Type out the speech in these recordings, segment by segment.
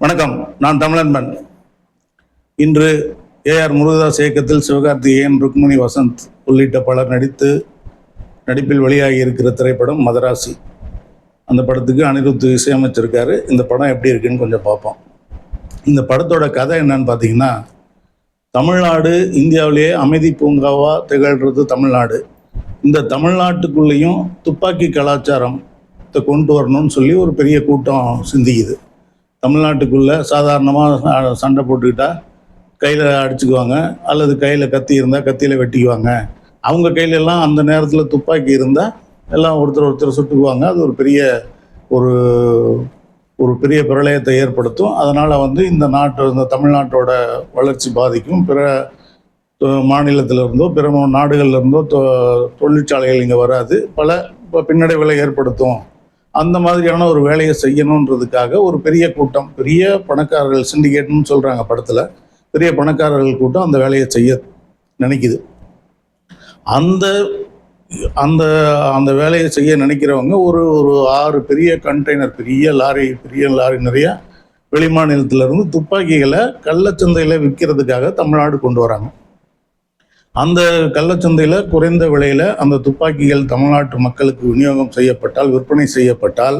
வணக்கம் நான் தமிழன்பன். இன்று ஏஆர் முருகதாஸ் இயக்கத்தில் சிவகார்த்திகேயன் ருக்மணி வசந்த் உள்ளிட்ட பலர் நடித்து நடிப்பில் வெளியாகி இருக்கிற திரைப்படம் மதராசி. அந்த படத்துக்கு அனிருத் இசையமைச்சிருக்காரு. இந்த படம் எப்படி இருக்குன்னு கொஞ்சம் பார்ப்போம். இந்த படத்தோட கதை என்னன்னு பார்த்தீங்கன்னா தமிழ்நாடு இந்தியாவிலேயே அமைதி பூங்காவாக திகழ்கிறது தமிழ்நாடு. இந்த தமிழ்நாட்டுக்குள்ளேயும் துப்பாக்கி கலாச்சாரத்தை கொண்டு வரணும்னு சொல்லி ஒரு பெரிய கூட்டம் சிந்திக்குது. தமிழ்நாட்டுக்குள்ளே சாதாரணமாக சண்டை போட்டுக்கிட்டா கையில் அடிச்சுக்குவாங்க அல்லது கையில் கத்தி இருந்தால் கத்தியில் வெட்டிக்குவாங்க. அவங்க கையிலெல்லாம் அந்த நேரத்தில் துப்பாக்கி இருந்தால் எல்லாம் ஒருத்தர் ஒருத்தர் சுட்டுக்குவாங்க. அது ஒரு பெரிய ஒரு ஒரு பெரிய பிரளயத்தை ஏற்படுத்தும். அதனால் வந்து இந்த நாட்டு இந்த தமிழ்நாட்டோட வளர்ச்சி பாதிக்கும். பிற மாநிலத்திலிருந்தோ பிற நாடுகள்லேருந்தோ தொ- தொழிற்சாலைகள் இங்கே வராது. பல பின்னடைவுகளை ஏற்படுத்தும். அந்த மாதிரியான ஒரு வேலையை செய்யணுன்றதுக்காக ஒரு பெரிய கூட்டம் பெரிய பணக்காரர்கள் சிண்டிகேட்னு சொல்கிறாங்க படத்தில். பெரிய பணக்காரர்கள் கூட்டம் அந்த வேலையை செய்ய நினைக்குது. அந்த அந்த அந்த வேலையை செய்ய நினைக்கிறவங்க ஒரு ஒரு ஆறு பெரிய கண்டெய்னர் பெரிய லாரி பெரிய லாரி நிறைய வெளிமாநிலத்துல இருந்து துப்பாக்கிகளை கள்ளச்சந்தையில் விற்கிறதுக்காக தமிழ்நாடு கொண்டு வராங்க. அந்த கள்ளச்சந்தையில் குறைந்த விலையில் அந்த துப்பாக்கிகள் தமிழ்நாட்டு மக்களுக்கு விநியோகம் செய்யப்பட்டால் விற்பனை செய்யப்பட்டால்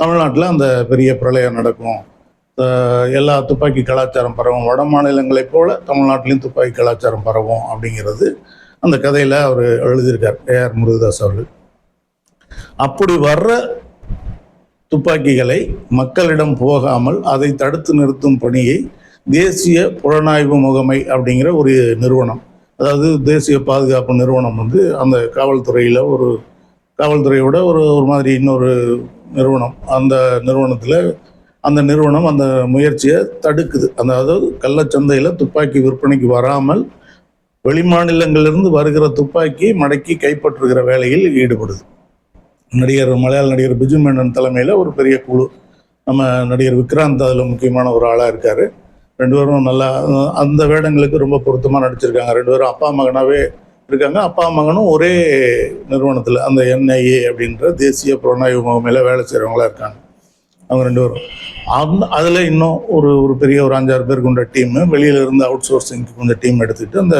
தமிழ்நாட்டில் அந்த பெரிய பிரளயம் நடக்கும். எல்லா துப்பாக்கி கலாச்சாரம் பரவும். வட மாநிலங்களைப் போல தமிழ்நாட்டிலையும் துப்பாக்கி கலாச்சாரம் பரவும் அப்படிங்கிறது அந்த கதையில் அவர் எழுதியிருக்கார். ஏஆர் முருகதாஸ் அவர்கள். அப்படி வர்ற துப்பாக்கிகளை மக்களிடம் போகாமல் அதை தடுத்து நிறுத்தும் பணியை தேசிய புலனாய்வு முகமை அப்படிங்கிற ஒரு நிறுவனம் அதாவது தேசிய பாதுகாப்பு நிறுவனம் வந்து அந்த காவல்துறையில் ஒரு காவல்துறையோட ஒரு ஒரு மாதிரி இன்னொரு நிறுவனம். அந்த நிறுவனத்தில் அந்த நிறுவனம் அந்த முயற்சியை தடுக்குது. அந்த அதாவது கள்ளச்சந்தையில் துப்பாக்கி விற்பனைக்கு வராமல் வெளிமாநிலங்களிலிருந்து வருகிற துப்பாக்கி மடக்கி கைப்பற்றுகிற வேலையில் ஈடுபடுது. நடிகர் மலையாள நடிகர் பிஜு மேனன் தலைமையில் ஒரு பெரிய குழு. நம்ம நடிகர் விக்ராந்த் அதில் முக்கியமான ஒரு ஆளாக இருக்கார். ரெண்டு பேரும் நல்லா அந்த வேடங்களுக்கு ரொம்ப பொருத்தமாக நடிச்சிருக்காங்க. ரெண்டு பேரும் அப்பா மகனாகவே இருக்காங்க. அப்பா மகனும் ஒரே நிறுவனத்தில் அந்த என்ஐஏ அப்படின்ற தேசிய புலனாய்வு முகமையில் வேலை செய்கிறவங்களா இருக்காங்க. அவங்க ரெண்டு பேரும். அந்த அதில் இன்னும் ஒரு ஒரு பெரிய ஒரு அஞ்சாறு பேர் கொண்ட டீம் வெளியில இருந்து அவுட் சோர்சிங்க்கு கொஞ்சம் டீம் எடுத்துக்கிட்டு அந்த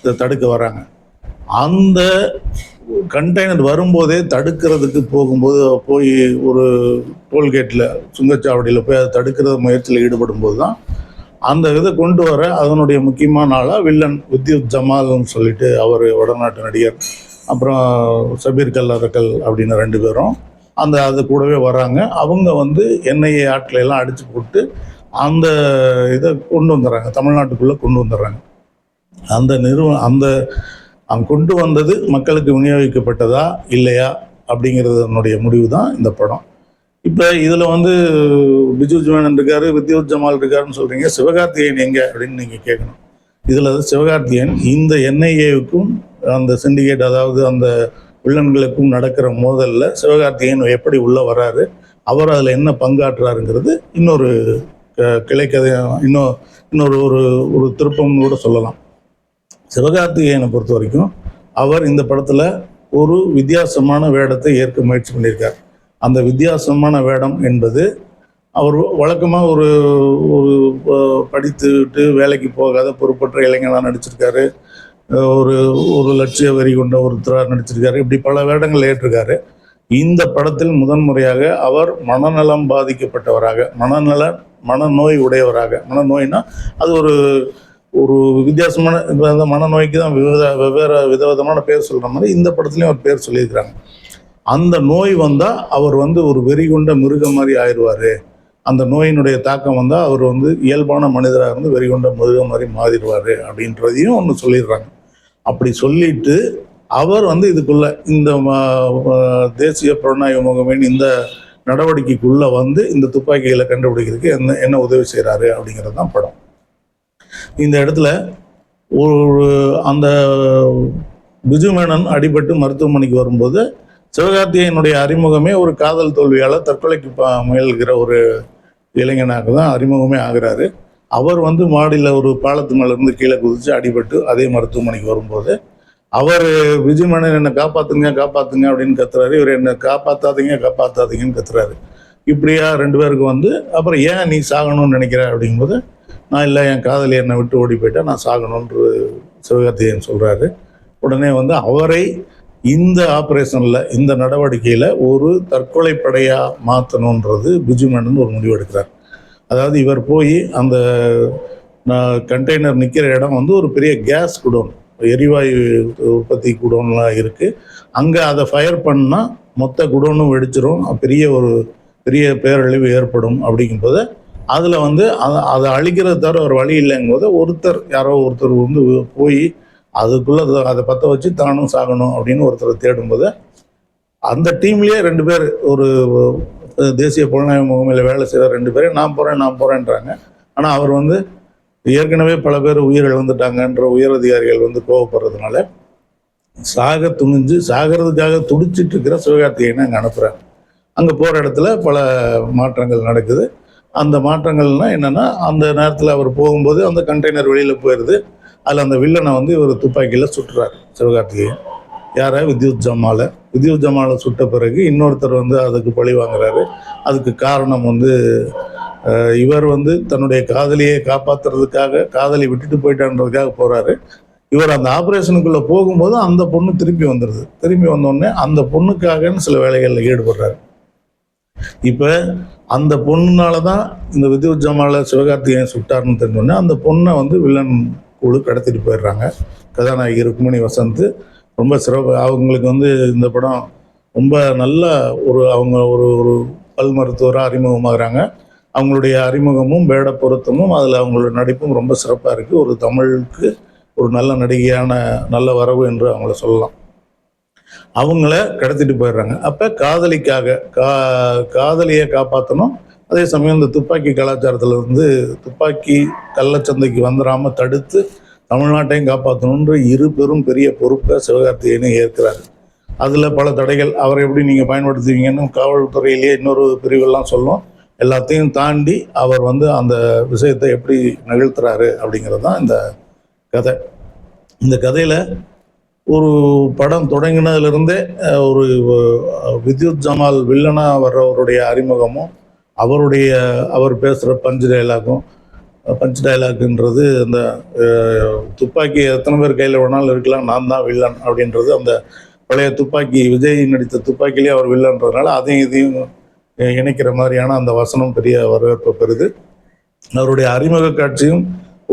இதை தடுக்க வராங்க. அந்த கண்டெய்னர் வரும்போதே தடுக்கிறதுக்கு போகும்போது போய் ஒரு டோல்கேட்டில் சுங்கச்சாவடியில் போய் அதை தடுக்கிற முயற்சியில் ஈடுபடும் போது தான் அந்த இதை கொண்டு வர அதனுடைய முக்கியமான ஆளாக வில்லன் வித்யுத் ஜமால்னு சொல்லிட்டு அவர் வடநாட்டு நடிகர் அப்புறம் சபீர் கல்லறக்கல் அப்படின்னு ரெண்டு பேரும். அந்த அது கூடவே வராங்க அவங்க வந்து எண்ணெயை ஆட்களை எல்லாம் அடித்து போட்டு அந்த இதை கொண்டு வந்துடுறாங்க. தமிழ்நாட்டுக்குள்ளே கொண்டு வந்துடுறாங்க. அந்த நிறுவனம் அந்த அவங்க கொண்டு வந்தது மக்களுக்கு விநியோகிக்கப்பட்டதா இல்லையா அப்படிங்கிறதுனுடைய முடிவு தான் இந்த படம். இப்போ இதில் வந்து பிஜு ஜுவனன் இருக்காரு வித்யோத் ஜமால் இருக்காருன்னு சொல்கிறீங்க சிவகார்த்திகேயன் எங்கே அப்படின்னு நீங்கள் கேட்கணும் இதில் சிவகார்த்திகேயன் இந்த என்ஐஏவுக்கும் அந்த சிண்டிகேட் அதாவது அந்த வில்லன்களுக்கும் நடக்கிற மோதலில் சிவகார்த்திகேயன் எப்படி உள்ளே வராரு அவர் அதில் என்ன பங்காற்றுறாருங்கிறது இன்னொரு க- கிளைக்கதை இன்னும் இன்னொரு ஒரு ஒரு திருப்பம்னு கூட சொல்லலாம். சிவகார்த்திகேயனை பொறுத்த வரைக்கும் அவர் இந்த படத்தில் ஒரு வித்தியாசமான வேடத்தை ஏற்க முயற்சி பண்ணியிருக்கார். அந்த வித்தியாசமான வேடம் என்பது அவர் வழக்கமாக ஒரு ஒரு படித்து படித்துவிட்டு வேலைக்கு போகாத பொறுப்பற்ற இளைஞனாக நடிச்சிருக்காரு. ஒரு ஒரு லட்சிய வரி கொண்ட ஒருத்தராக நடிச்சிருக்காரு. இப்படி பல வேடங்கள் ஏற்றிருக்காரு. இந்த படத்தில் முதன்முறையாக அவர் மனநலம் பாதிக்கப்பட்டவராக மனநல மனநோய் உடையவராக. மனநோய்னா அது ஒரு ஒரு வித்தியாசமான மனநோய்க்கு தான் விவித வெவ்வேறு விதவிதமான பேர் சொல்கிற மாதிரி இந்த படத்துலையும் ஒரு பேர் சொல்லியிருக்கிறாங்க. அந்த நோய் வந்தால் அவர் வந்து ஒரு வெறி கொண்ட மிருகம் மாதிரி ஆயிடுவார். அந்த நோயினுடைய தாக்கம் வந்தால் அவர் வந்து இயல்பான மனிதராக இருந்து வெறி கொண்ட மிருகம் மாதிரி மாறிடுவார் அப்படின்றதையும் ஒன்று சொல்லிடுறாங்க. அப்படி சொல்லிட்டு அவர் வந்து இதுக்குள்ள இந்த தேசிய புலனாய்வு முகமையின் இந்த நடவடிக்கைக்குள்ளே வந்து இந்த துப்பாக்கிகளை கண்டுபிடிக்கிறதுக்கு என்ன என்ன உதவி செய்கிறாரு அப்படிங்கிறது தான் படம். இந்த இடத்துல ஒரு அந்த பிஜு மேனன் அடிபட்டு மருத்துவமனைக்கு வரும்போது சிவகார்த்திகேயனுடைய அறிமுகமே ஒரு காதல் தோல்வியால் தற்கொலைக்கு முயல்கிற ஒரு இளைஞனாக தான் அறிமுகமே ஆகிறாரு. அவர் வந்து மாடியில் ஒரு பாலத்து மேலேருந்து கீழே குதிச்சு அடிபட்டு அதே மருத்துவமனைக்கு வரும்போது அவர் விஜயமேனன் என்னை காப்பாற்றுங்க காப்பாற்றுங்க அப்படின்னு கத்துறாரு. இவர் என்னை காப்பாற்றாதீங்க காப்பாற்றாதீங்கன்னு கத்துறாரு. இப்படியா ரெண்டு பேருக்கு வந்து அப்புறம் ஏன் நீ சாகணும்னு நினைக்கிற? அப்படிங்கும்போது நான் இல்லை என் காதலி என்னை விட்டு ஓடி போயிட்டா நான் சாகணுன்று சிவகார்த்திகேயன் சொல்கிறாரு உடனே வந்து அவரை இந்த ஆப்ரேஷனில் இந்த நடவடிக்கையில் ஒரு தற்கொலை படையாக மாற்றணுன்றது பிஜுமேனன் ஒரு முடிவு எடுக்கிறார். அதாவது இவர் போய் அந்த கண்டெய்னர் நிற்கிற இடம் வந்து ஒரு பெரிய கேஸ் குடோன் எரிவாயு உற்பத்தி குடோன்லாம் இருக்குது அங்கே அதை ஃபயர் பண்ணால் மொத்த குடோனும் வெடிச்சிரும் பெரிய ஒரு பெரிய பேரழிவு ஏற்படும் அப்படிங்கும்போது அதில் வந்து அதை அதை அழிக்கிறது தவிர ஒரு வழி இல்லைங்கும்போது ஒருத்தர் யாரோ ஒருத்தர் வந்து போய் அதுக்குள்ளே அதை பற்ற வச்சு தானும் சாகணும் அப்படின்னு ஒருத்தரை தேடும்போது அந்த டீம்லேயே ரெண்டு பேர் ஒரு தேசிய புலனாய்வு முகமையில் வேலை செய்கிற ரெண்டு பேரும் நான் போகிறேன் நான் போகிறேன்றாங்க ஆனால் அவர் வந்து ஏற்கனவே பல பேர் உயிர் இழந்துட்டாங்கன்ற உயர் அதிகாரிகள் வந்து கோவப்படுறதுனால சாக துணிஞ்சு சாகிறதுக்காக துடிச்சிட்டு இருக்கிற சிவகார்த்திகேயனை அங்கே அனுப்புகிறாங்க அங்கே போகிற இடத்துல பல மாற்றங்கள் நடக்குது. அந்த மாற்றங்கள்னால் என்னென்னா அந்த நேரத்தில் அவர் போகும்போது அந்த கண்டெய்னர் வெளியில் போயிடுது அதில் அந்த வில்லனை வந்து இவர் துப்பாக்கியில் சுட்டுறாரு சிவகார்த்திகேயன். யாரை? வித்யுத் ஜமாலை. வித்யுத் ஜமாலை சுட்ட பிறகு இன்னொருத்தர் வந்து அதுக்கு பழி வாங்குறாரு. அதுக்கு காரணம் வந்து இவர் வந்து தன்னுடைய காதலியை காப்பாற்றுறதுக்காக காதலி விட்டுட்டு போயிட்டான்றதுக்காக போகிறாரு இவர் அந்த ஆப்ரேஷனுக்குள்ள போகும்போது அந்த பொண்ணு திரும்பி வந்துடுது திரும்பி வந்தோடனே அந்த பொண்ணுக்காகன்னு சில வேலைகளில் ஈடுபடுறாரு. இப்போ அந்த பொண்ணுனால தான் இந்த வித்யுத் ஜமாலை சிவகார்த்திகேயன் சுட்டாருன்னு தெரிஞ்சோடனே அந்த பொண்ணை வந்து வில்லன் குழு கடத்திட்டு போயிடுறாங்க. கதாநாயகி ருக்மணி வசந்த் ரொம்ப சிறப்பு. அவங்களுக்கு வந்து இந்த படம் ரொம்ப நல்ல ஒரு அவங்க ஒரு ஒரு பல் மருத்துவராக அறிமுகமாகறாங்க. அவங்களுடைய அறிமுகமும் வேட பொருத்தமும் அதில் அவங்களோட நடிப்பும் ரொம்ப சிறப்பாக இருக்குது ஒரு தமிழுக்கு ஒரு நல்ல நடிகையான நல்ல வரவு என்று அவங்கள சொல்லலாம். அவங்கள கடத்திட்டு போயிடுறாங்க. அப்போ காதலிக்காக கா காதலியை காப்பாற்றணும் அதே சமயம் இந்த துப்பாக்கி கலாச்சாரத்தில் இருந்து துப்பாக்கி கள்ளச்சந்தைக்கு வந்துடாமல் தடுத்து தமிழ்நாட்டையும் காப்பாற்றணுன்ற இரு பெரும் பெரிய பொறுப்பை சிவகார்த்திகேயனை ஏற்கிறாரு. அதில் பல தடைகள். அவரை எப்படி நீங்கள் பயன்படுத்துவீங்கன்னு காவல்துறையிலேயே இன்னொரு பிரிவெல்லாம் சொல்லும். எல்லாத்தையும் தாண்டி அவர் வந்து அந்த விஷயத்தை எப்படி நிகழ்த்துறாரு அப்படிங்கிறது தான் இந்த கதை. இந்த கதையில் ஒரு படம் தொடங்கினதுலேருந்தே ஒரு வித்யுத் ஜமால் வில்லனாக வர்றவருடைய அறிமுகமும் அவருடைய அவர் பேசுகிற பஞ்சு டைலாகும் பஞ்ச் டைலாக்ன்றது அந்த துப்பாக்கி எத்தனை பேர் கையில் வேணாலும் இருக்கலாம் நான் தான் வில்லன் அப்படின்றது அந்த பழைய துப்பாக்கி விஜய் நடித்த துப்பாக்கிலே அவர் வில்லன்றதுனால அதையும் இதையும் இணைக்கிற மாதிரியான அந்த வசனம் பெரிய வரவேற்பை பெறுது. அவருடைய அறிமுக காட்சியும்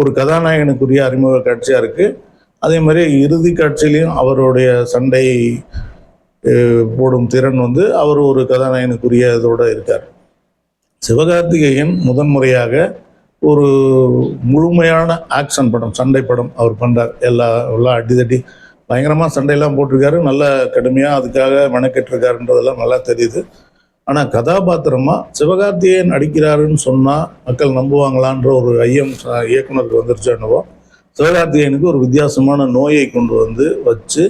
ஒரு கதாநாயகனுக்குரிய அறிமுக காட்சியாக இருக்குது அதே மாதிரி இறுதி காட்சியிலையும் அவருடைய சண்டை போடும் திறன் வந்து அவர் ஒரு கதாநாயகனுக்குரிய இதோட இருக்கார். சிவகார்த்திகேயன் முதன்முறையாக ஒரு முழுமையான ஆக்ஷன் படம் சண்டை படம் அவர் பண்ணுறார் எல்லா எல்லாம் அடிதடி பயங்கரமாக சண்டையெல்லாம் போட்டிருக்காரு. நல்ல கடுமையாக அதுக்காக மெனக்கெட்டிருக்காருன்றதெல்லாம் நல்லா தெரியுது. ஆனால் கதாபாத்திரமாக சிவகார்த்திகேயன் நடிக்கிறாருன்னு சொன்னால் மக்கள் நம்புவாங்களான்ற ஒரு ஐயம் இயக்குனருக்கு வந்துருச்சு என்னவோ சிவகார்த்திகேயனுக்கு ஒரு வித்தியாசமான நோயை கொண்டு வந்து வச்சு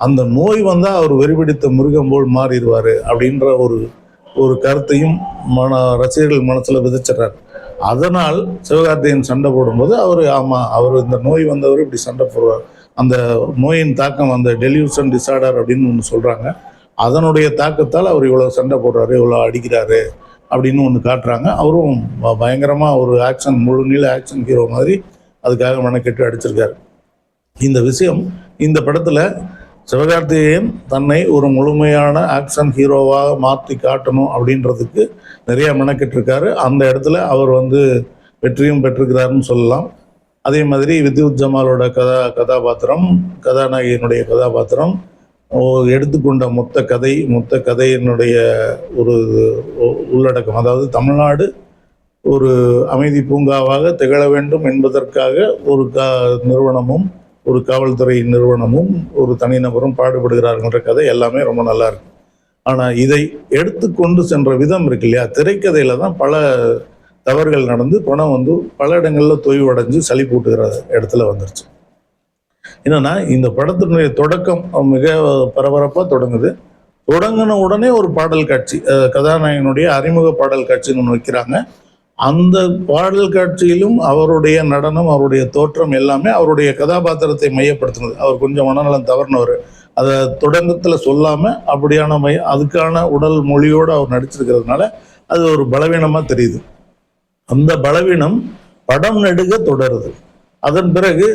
அந்த நோய் வந்தால் அவர் வெறிபிடித்த மிருகம் போல் மாறிடுவார் அப்படின்ற ஒரு ஒரு கருத்தையும் மன ரசிகர்கள் மனசில் விதைச்சிடுறாரு. அதனால் சிவகார்த்திகேயன் சண்டை போடும்போது அவர் ஆமாம் அவர் இந்த நோய் வந்தவர் இப்படி சண்டை போடுவார். அந்த நோயின் தாக்கம் அந்த டெலியூஷன் டிசார்டர் அப்படின்னு ஒன்று சொல்கிறாங்க அதனுடைய தாக்கத்தால் அவர் இவ்வளோ சண்டை போடுறாரு இவ்வளோ அடிக்கிறாரு அப்படின்னு ஒன்று காட்டுறாங்க. அவரும் ப- ஒரு ஆக்ஷன் முழு நீள ஆக்ஷன் ஹீரோ மாதிரி அதுக்காக மெனக்கெட்டு அடிச்சிருக்காரு. இந்த விஷயம் இந்த படத்தில் சிவகார்த்திகேயன் தன்னை ஒரு முழுமையான ஆக்ஷன் ஹீரோவாக மாற்றி காட்டணும் அப்படின்றதுக்கு நிறைய மெனக்கிட்டிருக்காரு. அந்த இடத்துல அவர் வந்து வெற்றியும் பெற்றிருக்கிறாருன்னு சொல்லலாம். அதே மாதிரி வித்யுத் ஜமாலோட கதா கதாபாத்திரம் கதாநாயகியினுடைய கதாபாத்திரம் ஓ, எடுத்துக்கொண்ட மொத்த கதை மொத்த கதையினுடைய ஒரு உள்ளடக்கம். அதாவது தமிழ்நாடு ஒரு அமைதி பூங்காவாக திகழ வேண்டும் என்பதற்காக ஒரு க நிறுவனமும் ஒரு காவல்துறை நிறுவனமும் ஒரு தனிநபரும் பாடுபடுகிறார்கள்ன்ற கதை எல்லாமே ரொம்ப நல்லா இருக்கு. ஆனால் இதை எடுத்துக்கொண்டு சென்ற விதம் இருக்கு இல்லையா? திரைக்கதையில தான் பல தவறுகள் நடந்து பணம் வந்து பல இடங்களில் தொய்வடைஞ்சு சளி கூட்டுகிற இடத்துல வந்துருச்சு. என்னன்னா இந்த படத்தினுடைய தொடக்கம் மிக பரபரப்பாக தொடங்குது. தொடங்கின உடனே ஒரு பாடல் காட்சி அஹ் கதாநாயகனுடைய அறிமுக பாடல் காட்சின்னு ஒன்று வைக்கிறாங்க. அந்த பாடல் காட்சியிலும் அவருடைய நடனம் அவருடைய தோற்றம் எல்லாமே அவருடைய கதாபாத்திரத்தை மையப்படுத்தினது. அவர் கொஞ்சம் மனநலம் தவறினவர். அதை தொடங்கத்தில் சொல்லாமல் அப்படியான மைய அதுக்கான உடல் மொழியோடு அவர் நடிச்சிருக்கிறதுனால அது ஒரு பலவீனமாக தெரியுது. அந்த பலவீனம் படம் நெடுக தொடருது. அதன் பிறகு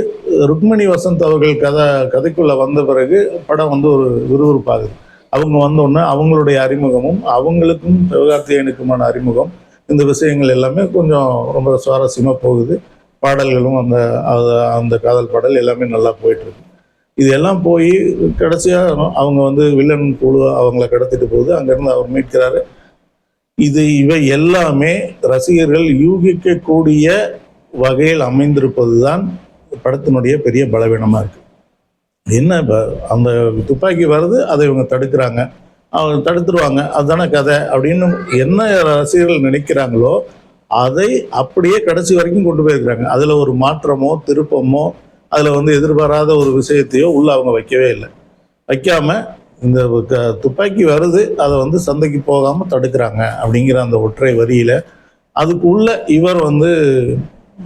ருக்மிணி வசந்த் அவர்கள் கதை கதைக்குள்ள வந்த பிறகு படம் வந்து ஒரு விறுவிறுப்பாகுது. அவங்க வந்தோடனே அவங்களுடைய அறிமுகமும் அவங்களுக்கும் சிவகார்த்திகேயனுக்குமான அறிமுகம் இந்த விஷயங்கள் எல்லாமே கொஞ்சம் ரொம்ப சுவாரஸ்யமாக போகுது. பாடல்களும் அந்த அந்த காதல் பாடல் எல்லாமே நல்லா போயிட்டுருக்கு. இது எல்லாம் போய் கடைசியாக அவங்க வந்து வில்லன் குழு அவங்கள கடத்திட்டு போகுது. அங்கேருந்து அவர் மீட்கிறாரு. இது இவை எல்லாமே ரசிகர்கள் யூகிக்கக்கூடிய வகையில் அமைந்திருப்பது தான் படத்தினுடைய பெரிய பலவீனமாக இருக்குது என்ன இப்போ அந்த துப்பாக்கி வருது அதை இவங்க தடுக்கிறாங்க. அவங்க தடுத்துருவாங்க. அதுதானே கதை. அப்படின்னு என்ன ரசிகர்கள் நினைக்கிறாங்களோ அதை அப்படியே கடைசி வரைக்கும் கொண்டு போயிருக்கிறாங்க. அதில் ஒரு மாற்றமோ திருப்பமோ அதில் வந்து எதிர்பாராத ஒரு விஷயத்தையோ உள்ள அவங்க வைக்கவே இல்லை. வைக்காம இந்த க- துப்பாக்கி வருது அதை வந்து சந்தைக்கு போகாமல் தடுக்கிறாங்க அப்படிங்கிற அந்த ஒற்றை வரியில். அதுக்குள்ள இவர் வந்து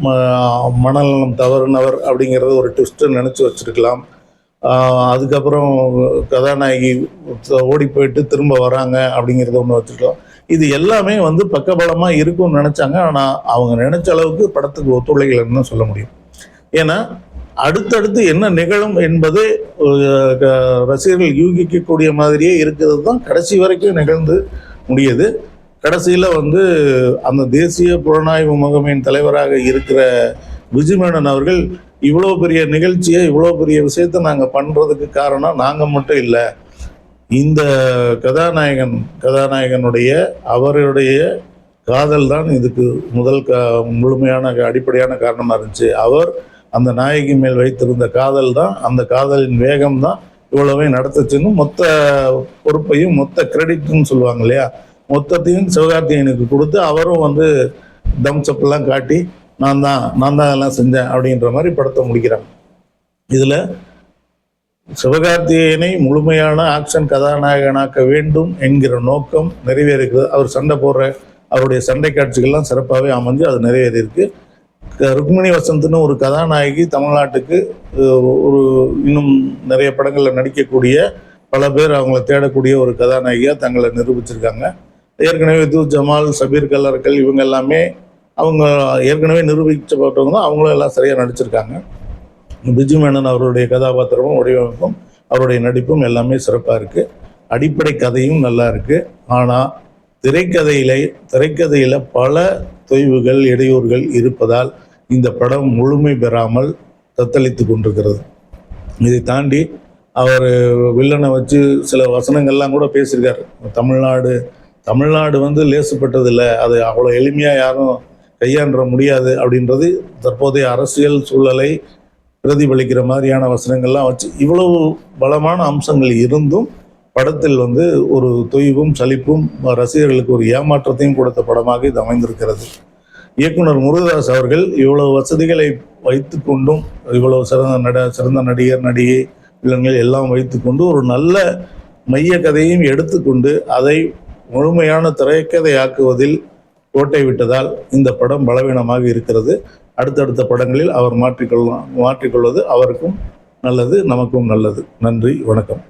ம- மனநலம் தவறுனவர் அப்படிங்கிறத ஒரு ட்விஸ்ட்டு நினச்சி வச்சுருக்கலாம். அதுக்கப்புறம் கதாநாயகி ஓடி போயிட்டு திரும்ப வராங்க அப்படிங்கிறத ஒன்று வச்சிருக்கலாம் இது எல்லாமே வந்து பக்கபலமாக இருக்கும்னு நினச்சாங்க. ஆனால் அவங்க நினச்ச அளவுக்கு படத்துக்கு ஒத்துழைக்கலன்னு சொல்ல முடியும். ஏன்னா அடுத்தடுத்து என்ன நிகழும் என்பது க- ரசிகர்கள் யூகிக்கக்கூடிய மாதிரியே இருக்கிறது தான் கடைசி வரைக்கும் நிகழ்ந்து முடியுது. கடைசியில் வந்து அந்த தேசிய புலனாய்வு முகமையின் தலைவராக இருக்கிற விஜயமேனன் அவர்கள் இவ்வளோ பெரிய நிகழ்ச்சியை இவ்வளோ பெரிய விஷயத்தை நாங்கள் பண்ணுறதுக்கு காரணம் நாங்கள் மட்டும் இல்லை. இந்த கதாநாயகன் கதாநாயகனுடைய அவருடைய காதல் தான் இதுக்கு முதல் க முழுமையான அடிப்படையான காரணமாக இருந்துச்சு. அவர் அந்த நாயகி மேல் வைத்திருந்த காதல் தான் அந்த காதலின் வேகம் தான் இவ்வளவையும் நடத்துச்சுன்னு மொத்த பொறுப்பையும் மொத்த கிரெடிட்னு சொல்லுவாங்க இல்லையா? மொத்தத்தையும் சிவகார்த்திகேயனுக்கு கொடுத்து அவரும் வந்து தம்ஸ் காட்டி நான் தான் நான் தான் எல்லாம் செஞ்சேன் அப்படின்ற மாதிரி படத்தை முடிக்கிறாங்க. இதில் சிவகார்த்திகேயனை முழுமையான ஆக்ஷன் கதாநாயகனாக்க வேண்டும் என்கிற நோக்கம் நிறைவேறுகிறது. அவர் சண்டை போடுற அவருடைய சண்டை காட்சிகள்லாம் சிறப்பாகவே அமைஞ்சு அது நிறைவேறியிருக்கு. க- ருக்மிணி வசந்த்னு ஒரு கதாநாயகி தமிழ்நாட்டுக்கு ஒரு இன்னும் நிறைய படங்களில் நடிக்கக்கூடிய பல பேர் அவங்கள தேடக்கூடிய ஒரு கதாநாயகியாக தங்களை நிரூபிச்சிருக்காங்க. ஏற்கனவே தூ ஜமால் சபீர் கல்லர்கள் இவங்க எல்லாமே அவங்க ஏற்கனவே நிரூபிக்கப்பட்டவங்க தான் அவங்களும் எல்லாம் சரியாக நடிச்சிருக்காங்க. பிஜு மேனன் அவருடைய கதாபாத்திரமும் வடிவமைப்பும் அவருடைய நடிப்பும் எல்லாமே சிறப்பாக இருக்குது அடிப்படை கதையும் நல்லா இருக்குது ஆனால் திரைக்கதையில திரைக்கதையில் பல தொய்வுகள் இடையூறுகள் இருப்பதால் இந்த படம் முழுமை பெறாமல் தத்தளித்து கொண்டிருக்கிறது. இதை தாண்டி அவர் வில்லனை வச்சு சில வசனங்கள்லாம் கூட பேசியிருக்காரு. தமிழ்நாடு தமிழ்நாடு வந்து லேசுப்பட்டது இல்லை அது அவ்வளோ எளிமையாக யாரும் கையாண்ட முடியாது அப்படின்றது தற்போதைய அரசியல் சூழலை பிரதிபலிக்கிற மாதிரியான வசனங்கள்லாம் வச்சு இவ்வளவு பலமான அம்சங்கள் இருந்தும் படத்தில் வந்து ஒரு தொய்வும் சலிப்பும் ரசிகர்களுக்கு ஒரு ஏமாற்றத்தையும் கொடுத்த படமாக இது அமைந்திருக்கிறது. இயக்குனர் முருகதாஸ் அவர்கள் இவ்வளவு வசதிகளை வைத்துக்கொண்டும் இவ்வளவு சிறந்த நட சிறந்த நடிகர் நடிகை வில்லன்கள் எல்லாம் வைத்துக்கொண்டு ஒரு நல்ல மைய கதையும் எடுத்துக்கொண்டு அதை முழுமையான திரைக்கதையாக்குவதில் கோட்டை விட்டதால் இந்த படம் பலவீனமாக இருக்கிறது. அடுத்தடுத்த படங்களில் அவர் மாற்றிக்கொள்ள மாற்றிக்கொள்வது அவருக்கும் நல்லது நமக்கும் நல்லது. நன்றி வணக்கம்.